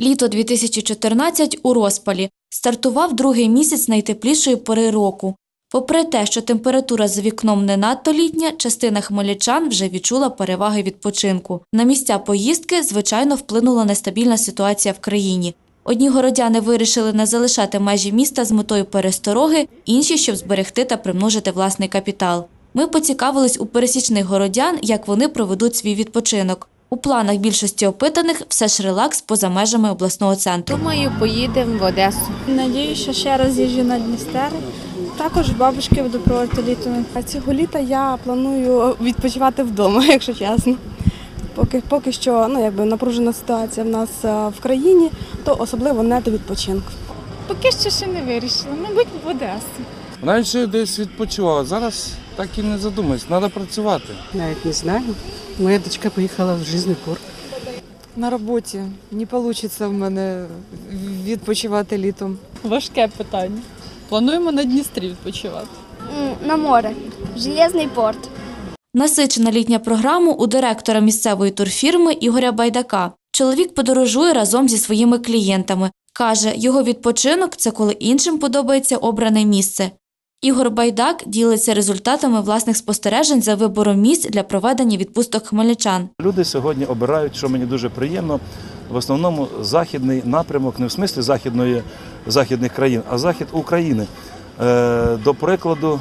Літо 2014 у розпалі. Стартував другий місяць найтеплішої пори року. Попри те, що температура за вікном не надто літня, частина хмельничан вже відчула переваги відпочинку. На місця поїздки, звичайно, вплинула нестабільна ситуація в країні. Одні городяни вирішили не залишати межі міста з метою перестороги, інші, щоб зберегти та примножити власний капітал. Ми поцікавились у пересічних городян, як вони проведуть свій відпочинок. У планах більшості опитаних все ж релакс поза межами обласного центру. Думаю, поїдемо в Одесу. Надію, що ще раз їжджу на Дністер. Також бабушки буду проводити літо. А цього літа я планую відпочивати вдома, якщо чесно. Поки, поки що ну, якби напружена ситуація в нас е, в країні, то особливо не до відпочинку. Поки що ще не вирішила. Мабуть, в Одесу. Раніше десь відпочивала, зараз так і не задумаюсь, треба працювати. Навіть не знаю. Моя дочка поїхала в жизний порт. На роботі не вийде в мене відпочивати літом. Важке питання. Плануємо на Дністрі відпочивати. На море. Железний порт. Насичена літня програма у директора місцевої турфірми Ігоря Байдака. Чоловік подорожує разом зі своїми клієнтами. Каже, його відпочинок це коли іншим подобається обране місце. Ігор Байдак ділиться результатами власних спостережень за вибором місць для проведення відпусток хмельничан. Люди сьогодні обирають, що мені дуже приємно, в основному західний напрямок, не в смислі західної, західних країн, а захід України. Е, до прикладу,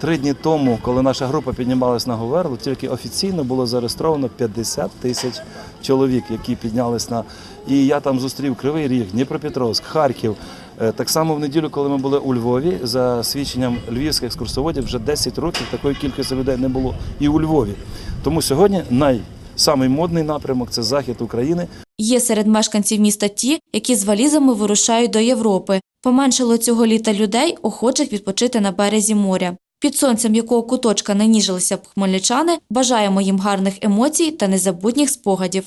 три дні тому, коли наша група піднімалась на Говерлу, тільки офіційно було зареєстровано 50 тисяч чоловік, які піднялись на. І я там зустрів Кривий Ріг, Дніпропетровськ, Харків. Е, Так само в неділю, коли ми були у Львові, за свідченням львівських екскурсоводів, вже 10 років такої кількості людей не було і у Львові. Тому сьогодні най самий модний напрямок це захід України. Є серед мешканців міста ті, які з валізами вирушають до Європи. Поменшало цього літа людей, охочих відпочити на березі моря. Під сонцем якого куточка наніжилися б хмельничани, бажаємо їм гарних емоцій та незабутніх спогадів.